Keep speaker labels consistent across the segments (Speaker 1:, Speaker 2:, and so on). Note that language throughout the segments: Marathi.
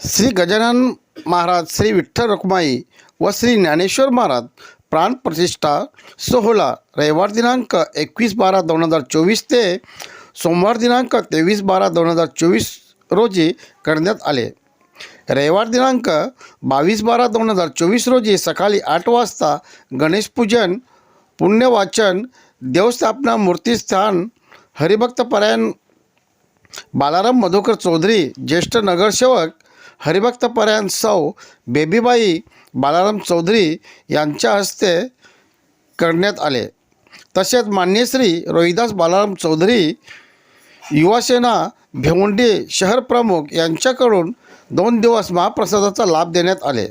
Speaker 1: श्री गजानन महाराज श्री विठ्ठल रखुमाई व श्री ज्ञानेश्वर महाराज प्राणप्रतिष्ठा सोहळा रविवार दिनांक एकवीस बारा दोन हजार चोवीस ते सोमवार दिनांक तेवीस बारा दोन हजार चोवीस रोजी करण्यात आले. रविवार दिनांक बावीस बारा दोन हजार चोवीस रोजी सकाळी आठ वाजता गणेशपूजन पुण्यवाचन देवस्थापना मूर्तीस्थान हरिभक्तपरायण बालाराम मधुकर चौधरी ज्येष्ठ नगरसेवक हरिभक्तपरायण सौ बेबीबाई बालाराम चौधरी यांच्या हस्ते करण्यात आले. तसेच मान्य श्री रोहिदास बालाराम चौधरी युवासेना भिवंडी शहर प्रमुख यांच्याकडून दोन दिवस महाप्रसादाचा लाभ देण्यात आले.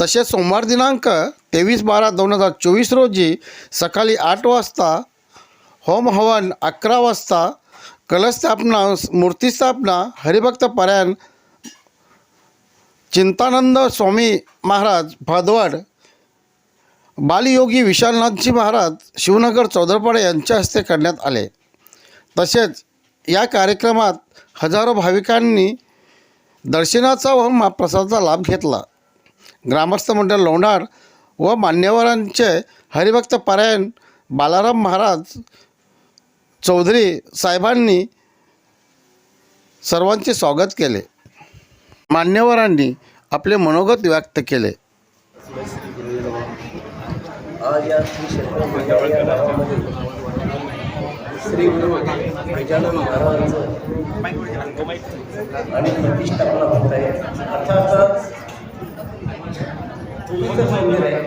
Speaker 1: तसेच सोमवार दिनांक तेवीस बारा दोन हजार चोवीस रोजी सकाळी आठ वाजता होम हवन अकरा वाजता कलशस्थापना मूर्तीस्थापना हरिभक्त पारायण चिंतानंद स्वामी महाराज भादवाड बालयोगी विशालनाथजी महाराज शिवनगर चौदरपाडे यांच्या हस्ते करण्यात आले. तसेच या कार्यक्रमात हजारो भाविकांनी दर्शनाचा व महाप्रसादाचा लाभ घेतला. ग्रामस्थ मंडळ लोणार व मान्यवरांचे हरिभक्त पारायण बालाराम महाराज चौधरी साहेबांनी सर्वांचे स्वागत केले. मान्यवरांनी आपले मनोगत व्यक्त केले.
Speaker 2: आज या श्री गुरु गजानन महाराजांचं आणि प्रतिष्ठापना होत आहे. अर्थातच तुमचं मंदिर आहे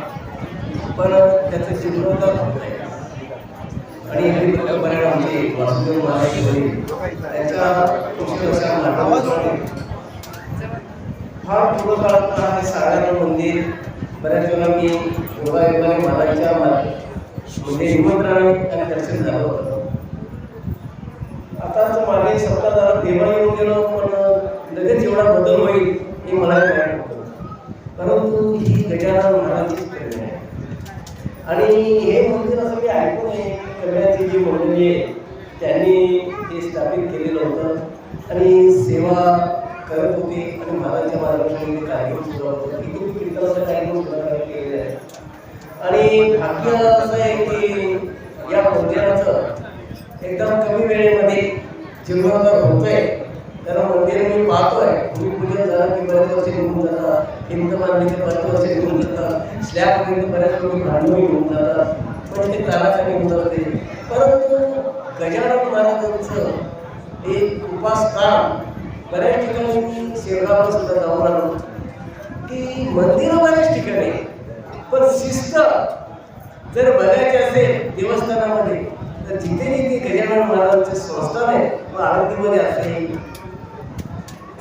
Speaker 2: पण त्याचं जीर्णोद्धार होत आहे. आणि हे परंपरा वासुदेव महाराज त्यांच्या पुष्कळ फार पूर्व काळात आहे साधारण मंदिर बऱ्याच वेळा मी योगायोगाने महाराजांच्या म्हणजे निमंत्रणाने आणि दर्शन झालं होतं. आता तर मागे सप्ताह जरा देवा येऊन गेलो पण लगेच एवढा बदल होईल हे मला माहीत परंतु ही गजानन महाराजांची प्रेरणा आहे. आणि हे मंदिर असं मी ऐकून आहे करण्याची जी मंडळी आहे त्यांनी ते स्थापित केलेलं होतं. आणि सेवा करत होते आणि महाराजांच्या मार्गदर्शनाने काही सुरू होतं की तुम्ही कीर्तनाचा कार्यक्रम सुद्धा केलेला आणि भाग्य असं आहे की या मंदिराचं एकदम कमी वेळेमध्ये जीर्णोद्धार होतोय त्याला मंदिर मी पाहतोय. भूमिपूजन झालं की बरेच वर्ष निघून जातात हिंद बांधली बरेच वर्ष निघून जातात स्लॅब पर्यंत बऱ्याच लोक भांडवल घेऊन जातात पण ते ताराचं निघून जाते. परंतु गजानन महाराजांचं एक उपासस्थान बऱ्याच ठिकाणी मी शेगावला सुद्धा जाऊन आलो की मंदिरं बऱ्याच ठिकाणी पण शिस्त जर बघायची असेल देवस्थानामध्ये तर जिथे जिथे गजानन महाराजांचे संस्थान आहे मग आळंदीमध्ये असेल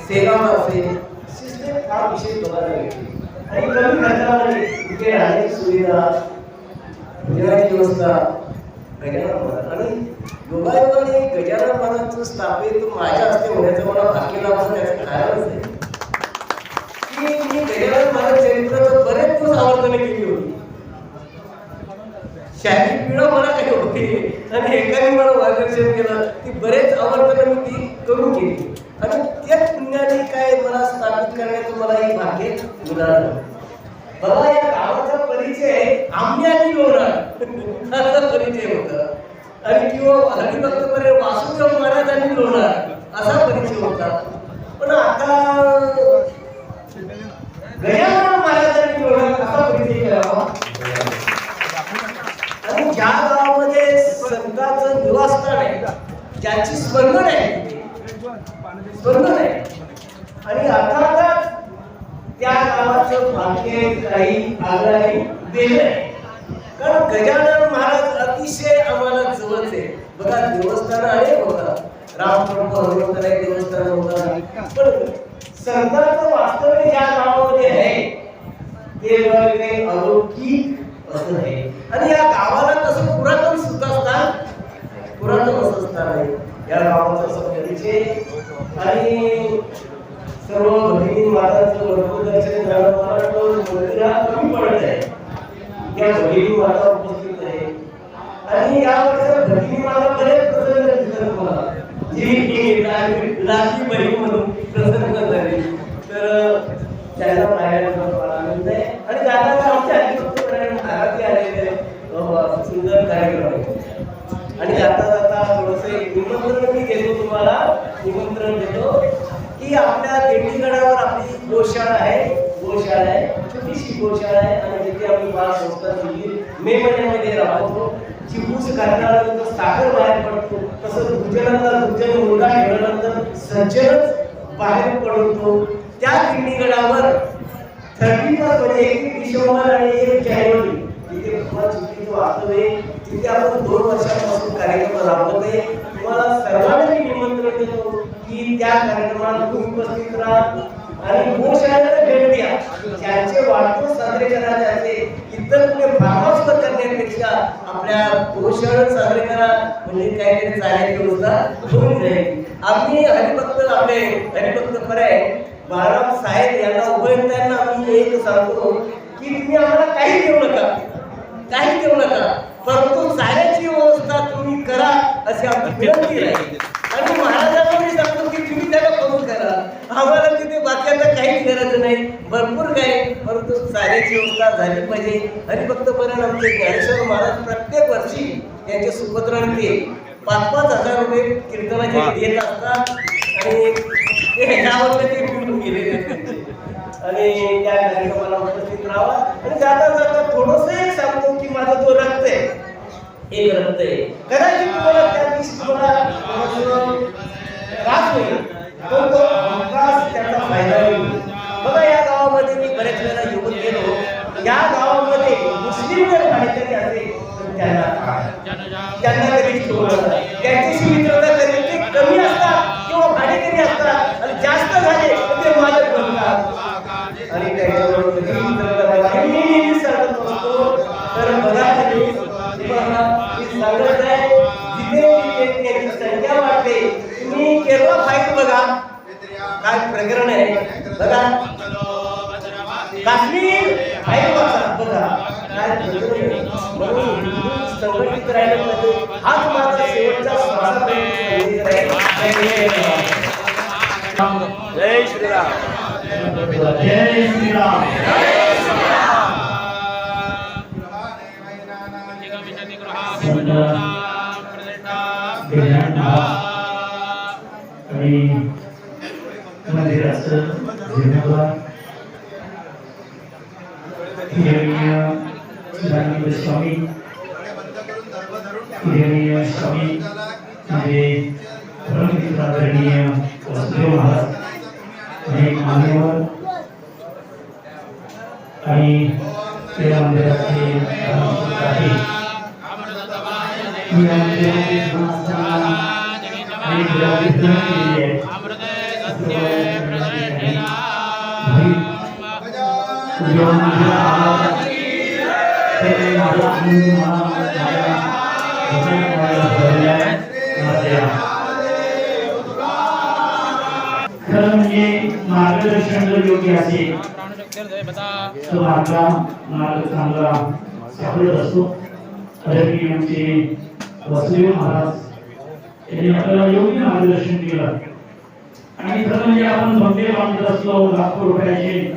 Speaker 2: सेगाव असेल शिस्त एक फार विशेष बघायला मिळते. आणि कमी खर्चामध्ये तिथे राहण्याची सुविधा भोजनाची व्यवस्था गजानन महाराज. आणि योगायोगाने गजानन महाराजांचं स्थापित माझ्या हस्ते होण्याचं मला भाग्य लाभलं त्याचं कारणच आहे की मी गजानन महाराज चरित्र बरेच आवर्तने केली होती. शाही पिढं मला काही होती आणि एकाने मला मार्गदर्शन केलं. ती बरेच आवर्तने मी ती करून केली. आणि त्याच पुण्याने काय मला स्थापित करण्याचं मला एक भाग्य मिळालं बघा या गावाचा परिचय आम्ही आणि लोणार असा परिचय होता. आणि किंवा हरिभक्तपर्यंत वासुदेव महाराज आणि लोणार असा परिचय होता. पण आता गजानन महाराजांनी लोणार असा परिचय करावा आणि ज्या गावामध्ये संतांचं निवासस्थान आहे ज्याची स्पंदन आहे स्पंदन आहे. आणि अर्थातच त्या गावाचं भाग्य काही आग्रही वेगळं आहे. कारण गजानन महाराज अतिशय आम्हाला जवळच आहे. बघा देवस्थान अनेक होतात रामप्रभू हनुमंतर एक देवस्थान होतं पण संतांचं वास्तव्य ज्या गावामध्ये आहे. ते वगैरे अलौकिक असं आहे. आणि या गावाला तसं पुरातन सुद्धा स्थान पुरातन असं स्थान आहे. या गावाचं असं परिचय आणि सर्व भगिनी मातांचं भरपूर दर्शन झालं मला तो मंदिरा कमी पडत आहे. या भगिनी माता आणि या वर्षात भगिनी मला बरेच प्रसंग दिसतात मला जी लाडकी बहीण म्हणून प्रसन्न झाली येतो की आपल्या दिंडीगडावर आपली गोशाळा आहे गोशाळा आहे छोटीशी गोशाळा आहे आणि तिथे आम्ही बाल संस्था दिली मे महिन्यामध्ये राबवतो चिबूस घातल्यानंतर साखर बाहेर पडतो तसंच भुजनाला भुजन मुलगा ठेवल्यानंतर संचलच बाहेर पडतो त्या दिंडीगडावर थर्टी फर्स्ट म्हणजे एकवीस डिसेंबर आणि एक जानेवारी तिथे भगवान सुट्टीचं आहे तिथे आपण दोन वर्षांपासून कार्यक्रम राबवत आहे. तुम्हाला सर्वांना मी निमंत्रण देतो की त्या कार्यक्रमाला तुम्ही उपस्थित राहा आणि गोशाळेला भेट द्या. ज्यांचे वाढदिवस साजरे करायचे त्याचे इतर कुठे भागावर करण्यापेक्षा आपल्या गोशाळेत साजरे करा. म्हणजे काहीतरी चालायची व्यवस्था होऊन जाईल. आम्ही हरिभक्त आपले हरिभक्त खरे बाळाराम साहेब यांना उभयताना आम्ही एक सांगतो की तुम्ही आम्हाला काही देऊ नका. काही देऊ नका. परंतु चाऱ्याची व्यवस्था तुम्ही करा अशी आमची विनंती राहील आणि महाराजांना मी सांगतो की तुम्ही त्याला कबूल करा. आम्हाला तिथे बाकीचं काहीच गरज नाही. भरपूर काय परंतु चाऱ्याची व्यवस्था झाली पाहिजे. आणि फक्त पर्यंत आमचे ज्ञानेश्वर महाराज प्रत्येक वर्षी त्यांचे सुपत्रांचे पाच पाच हजार रुपये कीर्तनाचे देत असतात. आणि ते यावर ते मिळून गेलेले. आणि त्या कार्यक्रमाला उपस्थित राहावा. आणि जाता जाता थोडस एक सांगतो की माझा तो रक्त आहे. एक रक्त आहे. कदाचित तुम्हाला त्या दिवशी तुम्हाला त्रास होईल. पण तो हमखास त्याचा फायदा होईल. बघा या गावामध्ये मी बऱ्याच वेळेला येऊन गेलो. या गावामध्ये मुस्लिम जर काहीतरी असेल तर त्यांना त्यांना कधी त्यांच्याशी मित्रता कधी ते कमी असतात किंवा भाडेकरी असतात आणि जास्त झाले तर ते आणि
Speaker 3: मंदिराचं धन्यवाद हिरणीय दानंद स्वामी हिरणीय स्वामी म्हणजे परमपित आदरणीय वसुदेव महाराज अनेक मान्यवर आणि त्या मंदिराचे काही या मंदिराचे संस्थान आणि विद्यार्थी केलेली आहे मार्गदर्शन योग्य असेल तर आपला मार्ग चांगला सापडत वसुदेव महाराज। आपल्याला योग्य मार्गदर्शन केलं. आणि खरं म्हणजे आपण मंदिर बांधत असलो लाखो रुपयाचे.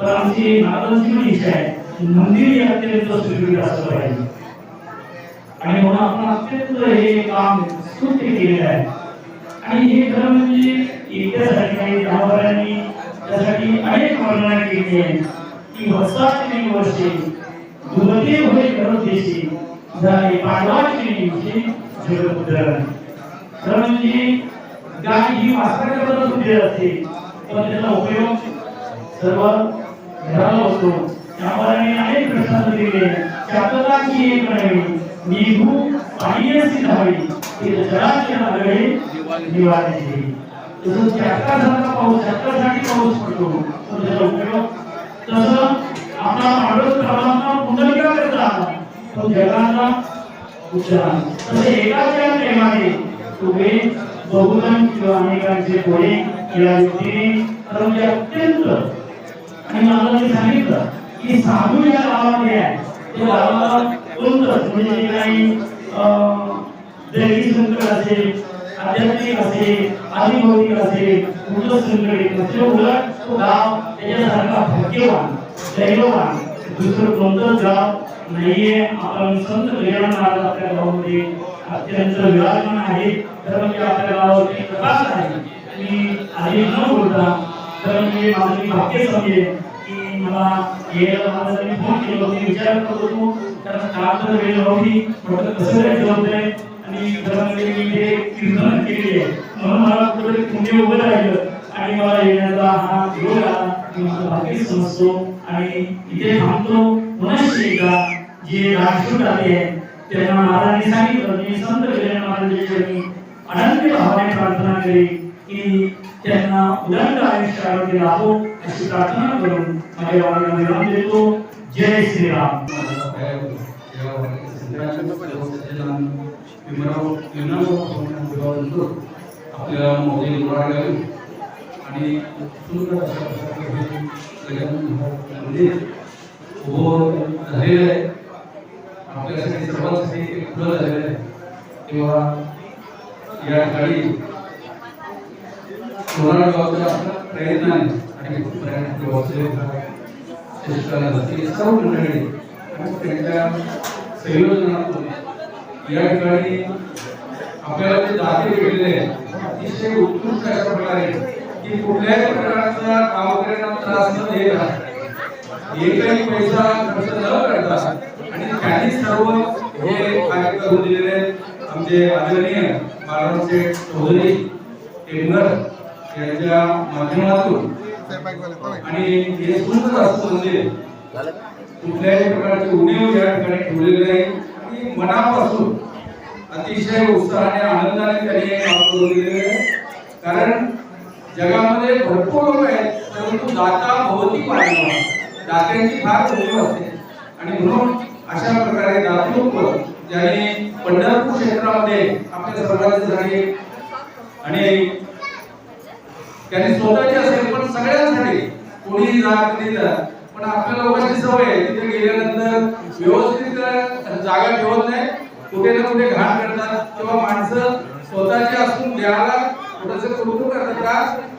Speaker 3: तर आमची नागरांची पण इच्छा आहे. मंदिर हे अत्यंत सुदृढ असलं पाहिजे. आणि म्हणून आपण अत्यंत हे काम स्तुत्य केलेलं आहे. आणि हे खरं म्हणजे इतिहासासाठी काही गावाऱ्यांनी त्यासाठी अनेक वर्णना केली आहे की वसाहती वर्षे दुर्दे होय करत देशी झाले पांडवाची दिवशी जगमुद्रण म्हणजे गाय ही वासराच्या बद्दल असते पण त्याचा उपयोग सर्व घराला होतो. त्यामुळे अनेक प्रश्न दिले. शातकाची एक नव्हे निभू पाहियसी धावी ती जगाची नगरे निवारायची. तसं शातकासारखा पाऊस पाऊस पडतो पण त्याचा उपयोग तसं आपला माणूस प्रवाहांना पुनर्विचार करता. तो जगाचा उच्चार तसे एकाच्या प्रेमाने तुम्ही बहुजन किंवा अनेकांचे कोणी या व्यक्तीने खरं म्हणजे अत्यंत. आणि मला ते सांगितलं की साधू या गावामध्ये आहे. ते गावाला कोणतंच म्हणजे जे काही दैवी संकट असेल आध्यात्मिक असेल आदिभौतिक असेल कुठलं संकट नसेल उलट तो गाव त्याच्यासारखा भाग्यवान दैववान दुसरं कोणतंच गाव नाहीये. आपण संत गजानन महाराज आपल्या गावामध्ये अत्यंत विराजमान आहे. तर म्हणजे आपल्या गावावरती प्रकाश आहे. मी आधी न बोलता तर मी माझं मी भाग्य समजेल की मला यायला माझा मी फोन केला मी विचार करत होतो. कारण काल तर वेळ नव्हती. म्हटलं कसं काय जमतंय आणि घरामध्ये मी हे कीर्तन केली आहे. म्हणून मला कुठेतरी पुण्य उभं राहिलं. आणि मला येण्याचा हा योग आला. मी माझं भाग्य समजतो आणि इथे थांबतो. पुन्हा एकदा जे राजपूत आले आहे त्यांना महाराजांनी सांगितलं मी संत गजानन महाराजांच्या अनंत भावाने प्रार्थना केली की त्यांना उदंड आयुष्य आरोग्य लाभो अशी प्रार्थना करून माझ्या वाणीला विराम देतो. जय श्रीराम.
Speaker 4: आपल्याला मोदी उभारले आणि सुंदर अशा प्रकारे मंदिर उभं झालेलं आहे. आपल्यासाठी सर्वांसाठी एक खुलं झालेलं आहे. तेव्हा या ठिकाणी कोरोना गावच्या प्रयत्नाने आणि प्रयत्न गावचे शिक्षकाला असतील सर्व मंडळी आणि त्यांच्या संयोजनातून या ठिकाणी आपल्याला जे दाते भेटलेले अतिशय उत्कृष्ट अशा प्रकारे की कुठल्याही प्रकारचा गावकऱ्यांना त्रास न देता एकही पैसा खर्च न करता आणि त्यांनी सर्व हे कार्य करून दिलेले आमचे आदरणीय बाळाराम शेठ चौधरी टेंगर यांच्या माध्यमातून. आणि हे सुंदर असं मंदिर कुठल्याही प्रकारची उणीव या ठिकाणी ठेवलेली नाही. आणि मनापासून अतिशय उत्साहाने आनंदाने त्यांनी हे काम करून दिलेले कारण जगामध्ये भरपूर लोक आहेत परंतु दाता भवती पाहिजे दात्यांची फार उणीव असते. आणि म्हणून अशा प्रकारे दातृत्व ज्याने पंढरपूर क्षेत्रामध्ये आपल्या झाले. आणि त्यांनी स्वतःची असेल पण सगळ्यांसाठी कोणी जात दिलं पण आपल्या लोकांची सवय तिथे गेल्यानंतर व्यवस्थित जागा ठेवत नाही. कुठे ना कुठे घाण करतात. तेव्हा माणसं स्वतःची असून द्यायला थोडंसं कुरकुर करतात का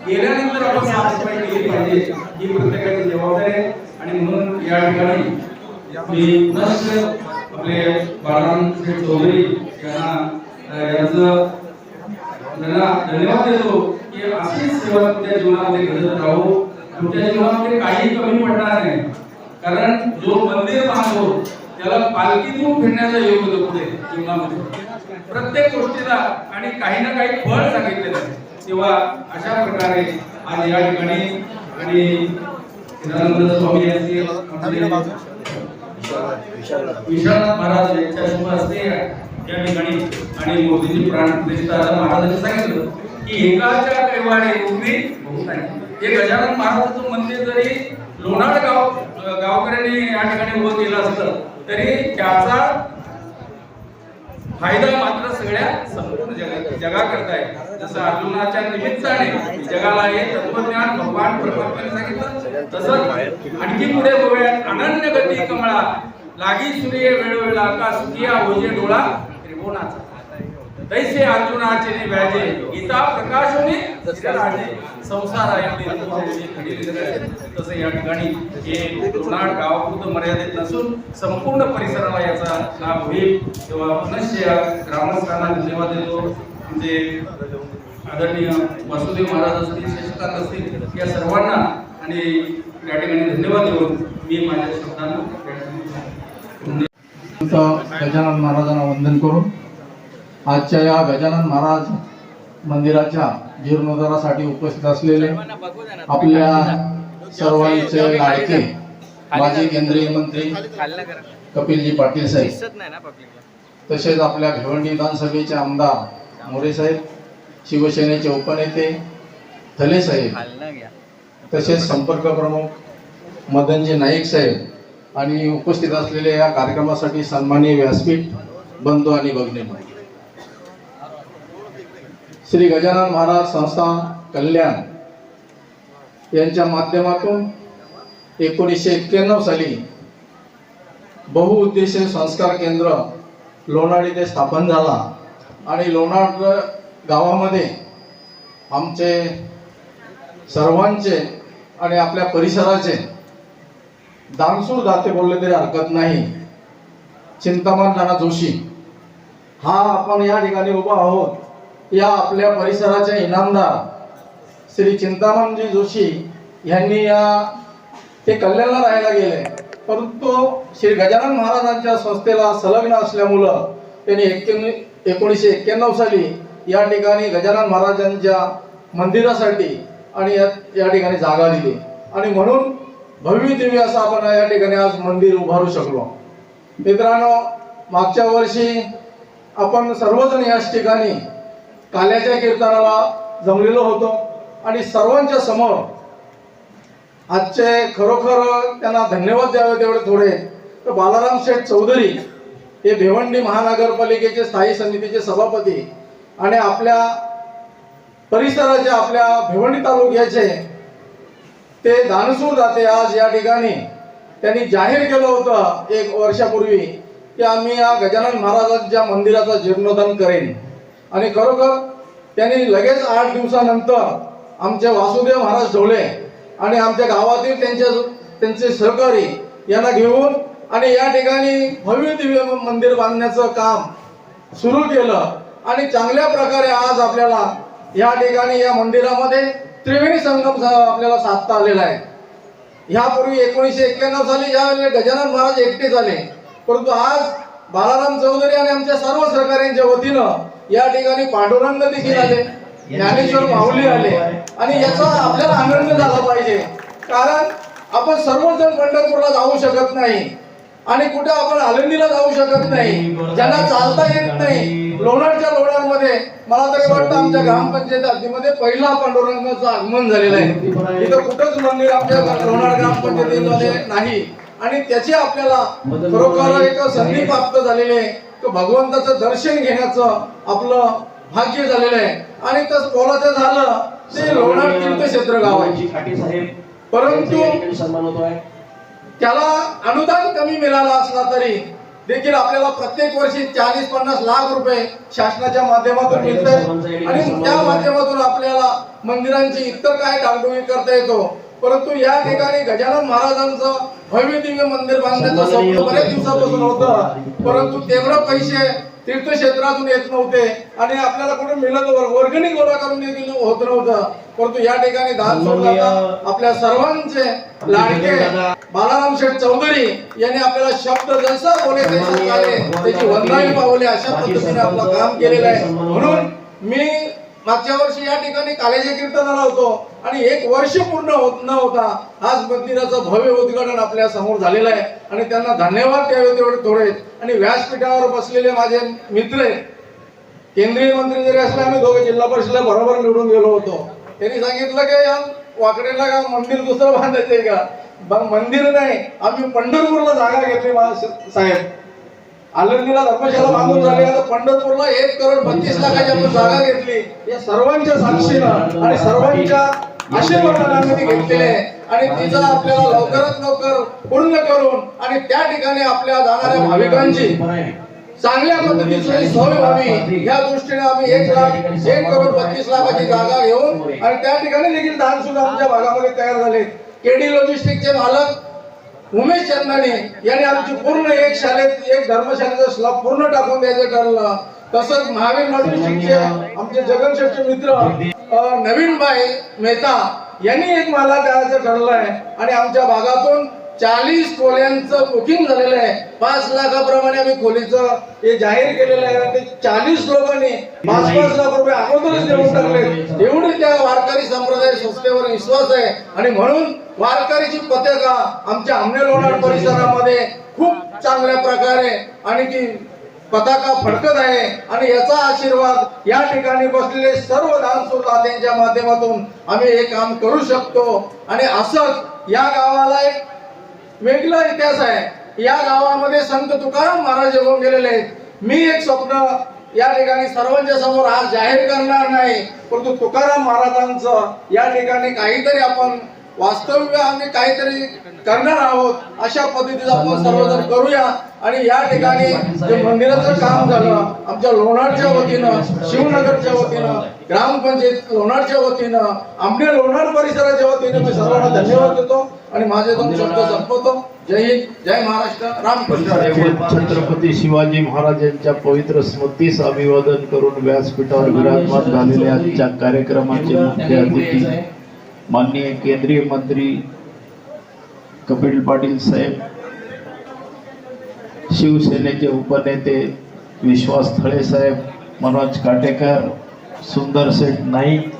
Speaker 4: गेल्यानंतर आपण साफसफाई केली पाहिजे. ही प्रत्येकाची जबाबदारी आहे. आणि म्हणून या ठिकाणी मी पुनश्च आपले बाळाराम शेठ चौधरी यांना यांचं त्यांना धन्यवाद देतो की अशीच सेवा त्या जीवनामध्ये घडत राहू. तुमच्या जीवनामध्ये काही कमी पडणार नाही. कारण जो मंदिर पाहतो त्याला पालखीतून फिरण्याचा योग होतो पुढे जीवनामध्ये. प्रत्येक गोष्टीला आणि काही ना काही फळ सांगितलेलं आहे. तेव्हा अशा प्रकारे आज या ठिकाणी आणि हिरानंद स्वामी यांचे विश्वनाथ महाराज यांच्या शुभ असते या ठिकाणी आणि मोदींची प्राण प्रतिष्ठा. महाराजांनी सांगितलं की एकाच्या कैवाडे उभी बहुत हे गजानन महाराजांचं मंदिर जरी लोणाड गाव गावकऱ्यांनी या ठिकाणी उभं केलं असतं तरी त्याचा फायदा मात्र सगळ्या संपूर्ण जगा जगाकरता आहे. जसं अर्जुनाच्या निमित्ताने जगाला हे तत्वज्ञान भगवान परमात्म्याने सांगितलं तसंच आणखी पुढे बघूयात अनन्य गती कमळा लागी सूर्य वेळोवेळा आकाश किया ओझे डोळा त्रिभुवनाचा. तैसे अर्जुनाचे व्याजे गीता प्रकाशोने राजे संसार आहे तसं या ठिकाणी हे लोणाड गावापुरतं मर्यादित नसून संपूर्ण परिसराला याचा लाभ होईल तेव्हा पुनश्च या ग्रामस्थांना धन्यवाद देतो. म्हणजे आदरणीय वासुदेव महाराज असतील शशिकांत असतील या सर्वांना आणि या ठिकाणी धन्यवाद देऊन मी माझ्या शब्दांना
Speaker 5: गजानन महाराजांना वंदन करून आजच्या या गजानन महाराज मंदिराच्या जीर्णोद्धारासाठी उपस्थित असलेले आपल्या सर्वांचे लाडके माजी केंद्रीय मंत्री कपिलजी पाटील साहेब तसेच आपल्या भिवंडी विधानसभेचे आमदार मोरे साहेब शिवसेनेचे उपनेते थले साहेब तसेच संपर्क प्रमुख मदनजी नाईक साहेब आणि उपस्थित असलेल्या या कार्यक्रमासाठी सन्माननीय व्यासपीठ बंधू आणि भगिनी श्री गजानन महाराज संस्था कल्याण यांच्या माध्यमातून एकोणीसशे एक्क्याण्णव साली बहुउद्देशीय संस्कार केंद्र लोणाड इथे स्थापन झाला. आणि लोणाड गावामध्ये आमचे सर्वांचे आणि आपल्या परिसराचे दानसूर दाते बोलले तरी हरकत नाही. चिंतामण नाना जोशी हा आपण या ठिकाणी उभा आहोत. या आपल्या परिसराचे इनामदार श्री चिंतामणजी जोशी यांनी या ते कल्याणला राहायला गेले. परंतु श्री गजानन महाराजांच्या संस्थेला संलग्न असल्यामुळं त्यांनी एक्क्याण्णव एकोणीसशे एक्क्याण्णव साली या ठिकाणी गजानन महाराजांच्या मंदिरासाठी आणि या या ठिकाणी जागा दिली. आणि म्हणून भव्य दिव्य असं आपण या ठिकाणी आज मंदिर उभारू शकलो. मित्रांनो मागच्या वर्षी आपण सर्वजण याच ठिकाणी काल्याच्या कीर्तनाला जमलेलो होतो. आणि सर्वांच्या समोर आजचे खरोखर त्यांना धन्यवाद द्यावे तेवढे थोडे. तर बालाराम शेठ चौधरी हे भिवंडी महानगरपालिकेचे स्थायी समितीचे सभापती आणि आपल्या परिसराचे आपल्या भिवंडी तालुक्याचे ते दानसूर दाते आज या ठिकाणी त्यांनी जाहीर केलं होतं एक वर्षापूर्वी की आम्ही या गजानन महाराजांच्या मंदिराचा जीर्णोद्धार करेन. आणि खरोखर त्यांनी लगेच आठ दिवसानंतर आमचे वासुदेव महाराज ढोले आणि आमच्या गावातील त्यांच्या त्यांचे सहकारी यांना घेऊन आणि या ठिकाणी भव्य दिव्य मंदिर बांधण्याचं काम सुरू केलं. आणि चांगल्या प्रकारे आज आपल्याला या ठिकाणी या मंदिरामध्ये त्रिवेणी संगम सा- आपल्याला साधता आलेला आहे. ह्यापूर्वी एकोणीसशे एक्क्याण्णव साली ज्यावेळेला गजानन महाराज एकटे झाले परंतु आज बालाराम चौधरी आणि आमच्या सर्व सहकाऱ्यांच्या वतीनं या ठिकाणी पांडुरंग देखील आले ज्ञानेश्वर माऊली आले. आणि याचा आपल्याला आनंद झाला पाहिजे. कारण आपण सर्वजण पंढरपूरला जाऊ शकत नाही. आणि कुठे आपण आळंदीला जाऊ शकत नाही. ज्यांना चालता येत नाही. लोणारच्या लोणारमध्ये मला तरी वाटतं आमच्या ग्रामपंचायत हद्दीमध्ये पहिला पांडुरंगाचं आगमन झालेलं आहे. इथं कुठंच मंदिर आमच्या लोणार ग्रामपंचायतीमध्ये नाही. आणि त्याची आपल्याला खरोखर एक संधी प्राप्त झालेली आहे. भगवंताचं दर्शन घेण्याचं आपलं भाग्य झालेलं आहे. आणि तस बोलायचं झालं ते लोणार तीर्थक्षेत्र गाव आहे. परंतु त्याला अनुदान कमी मिळालं असला तरी देखील आपल्याला प्रत्येक वर्षी चाळीस पन्नास लाख रुपये शासनाच्या माध्यमातून मिळत आणि त्या माध्यमातून आपल्याला मंदिरांची इतर काय डागडुगी करता येतो. परंतु या ठिकाणी गजानन महाराजांचं भव्य दिव्य मंदिर बांधण्याचं स्वप्न बरेच दिवसापासून होतं. परंतु तेवढं पैसे तीर्थक्षेत्रातून येत नव्हते आणि आपल्याला कुठे मिळत वर- वर्गणी गोळा करून देखील होत नव्हतं. परंतु या ठिकाणी दान सोडताना आपल्या सर्वांचे लाडके बालाराम शेठ चौधरी यांनी आपल्याला शब्द जसा बोले त्याची वंदनाही पावले अशा पद्धतीने आपलं काम केलेलं आहे. म्हणून मी मागच्या वर्षी या ठिकाणी कालेजे कीर्तनाला होतो आणि एक वर्ष पूर्ण होत न होता आज मंदिराचं भव्य उद्घाटन आपल्यासमोर झालेलं आहे. आणि त्यांना धन्यवाद द्यावे तेवढे थोडे आणि व्यासपीठावर बसलेले माझे मित्र केंद्रीय मंत्री जरी असले आम्ही दोघे जिल्हा परिषदेला बरोबर निवडून गेलो होतो. त्यांनी सांगितलं की या वाकडेला का मंदिर दुसरं बांधायचंय का? मंदिर नाही. आम्ही पंढरपूरला जागा घेतली साहेब. आळंदीला धर्मशाला बांधून झाली आता पंढरपूरला एक करोड बत्तीस लाखाची आपण जागा घेतली. या सर्वांच्या साक्षीनं आणि सर्वांच्या आशीर्वादाने ती घेतलेली आहे. आणि तिचा आपल्याला लवकरात लवकर पूर्ण करून आणि त्या ठिकाणी आपल्या जाणाऱ्या भाविकांची चांगल्या पद्धतीची सोय व्हावी या दृष्टीने आम्ही एक लाख एक करोड बत्तीस लाखाची जागा घेऊन आणि त्या ठिकाणी देखील दान सुद्धा आमच्या भागामध्ये तयार झाले केडी लॉजिस्टिकचे मालक उमेश चंदाने यांनी आमची पूर्ण एक शाळेत एक धर्मशाळेचा स्लॅब पूर्ण टाकून द्यायचं ठरलं. तसंच महावीर लॉजिस्टिकचे आमचे जगनशेठचे मित्र नवीन मेहता यांनी एक माला द्यायचं ठरलं आहे आणि आमच्या भागातून चाळीस खोल्यांचं बुकिंग झालेलं आहे. पाच लाखाप्रमाणे आम्ही खोलीचं हे जाहीर केलेलं आहे. ते चाळीस लोकांनी पाच पाच लाख रुपये अगोदरच देऊन टाकले. एवढे त्या वारकरी संप्रदाय संस्थेवर विश्वास आहे. आणि म्हणून वारकरीची पथका आमच्या आमने लोणार परिसरामध्ये खूप चांगल्या प्रकारे आणि ती पताका फडकत आहे. आणि याचा आशीर्वाद या ठिकाणी बसलेले सर्व दानशूर दात्यांच्या माध्यमातून आम्ही हे काम करू शकतो. आणि असंच या गावाला एक वेगळा इतिहास आहे. या गावामध्ये संत तुकाराम महाराज येऊन गेलेले आहेत. मी एक स्वप्न या ठिकाणी सर्वांच्या समोर आज जाहीर करणार नाही. परंतु तुकाराम महाराजांचं या ठिकाणी काहीतरी आपण वास्तव्य आम्ही काहीतरी करणार आहोत अशा पद्धतीचं आपण सर्वजण करूया. आणि या ठिकाणी जे मंदिराचं काम झालं आमच्या लोणारच्या वतीनं शिवनगरच्या वतीनं ग्रामपंचायत लोणारच्या वतीनं आमच्या लोणार परिसराच्या वतीनं मी सर्वांना धन्यवाद देतो आणि माझे दोन शब्द संपवतो. जय हिंद जय महाराष्ट्र रामकृष्ण
Speaker 6: छत्रपती शिवाजी महाराज यांच्या पवित्र स्मृतीस अभिवादन करून व्यासपीठावर विराजमान झालेल्या आजच्या कार्यक्रमाचे मुख्य अतिथी माननीय केंद्रीय मंत्री कपिल पाटील साहेब शिवसेनेचे उपनेते विश्वास थळे साहेब मनोज काटेकर सुंदर शेठ नाईक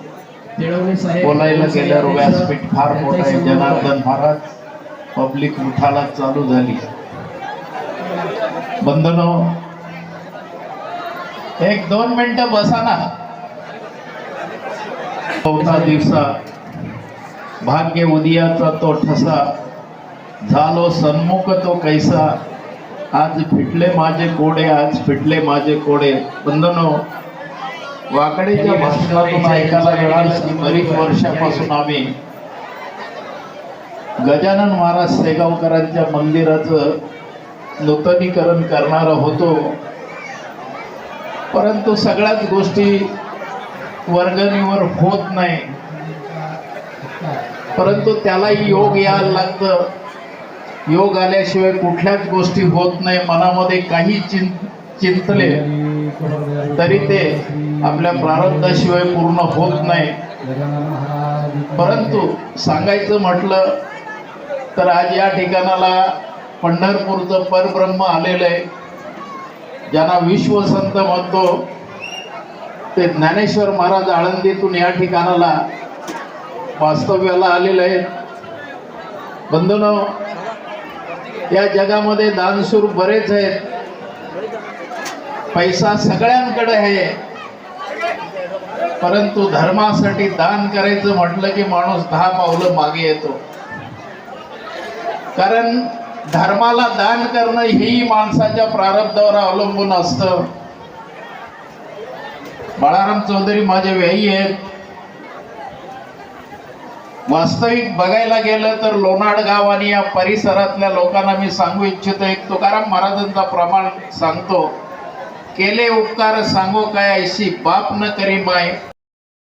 Speaker 6: बोलायला गेल्यावर व्यासपीठ फार मोठं आहे. जनार्दन महाराज पब्लिक उठाला चालू झाली. बंधनो एक दोन मिनिटं बसा ना. चौथा दिवसा भाग्य उदयाचा तो ठसा. झालो सन्मुख तो कैसा. आज फिटले माझे कोडे आज फिटले माझे कोडे. बंधनो वाकडेच्या भाषणातून ऐकायला मिळालं की बरीच वर्षापासून आम्ही गजानन महाराज सेगावकरांच्या मंदिराचं नूतनीकरण करणार होतो. परंतु सगळ्याच गोष्टी वर्गणीवर होत नाही. परंतु त्यालाही योग यायला लागतं. योग आल्याशिवाय कुठल्याच गोष्टी होत नाही. मनामध्ये काही चिं चिंतले तरी ते आपल्या प्रारब्धाशिवाय पूर्ण होत नाही. परंतु सांगायचं म्हटलं तर आज या ठिकाणाला पंढरपूरचं परब्रह्म आलेलं आहे. ज्यांना विश्वसंत म्हणतो ते ज्ञानेश्वर महाराज आळंदीतून या ठिकाणाला वास्तव्याला आलेले आहेत. बंधनो या जगामध्ये दानसूर बरेच आहेत. पैसा सगळ्यांकडे आहे. परंतु धर्मासाठी दान करायचं म्हटलं की माणूस दहा पावलं मागे येतो. कारण धर्माला दान करणं ही माणसाच्या प्रारब्धावर अवलंबून असतं. बाळाराम चौधरी माझे व्यायी आहेत. वास्तविक बघायला गेलं तर लोणाड गाव आणि या परिसरातल्या लोकांना मी सांगू इच्छितो एक तुकाराम महाराजांचा प्रमाण सांगतो. केले उपकार सांगो काय ऐशी बाप न करी माय.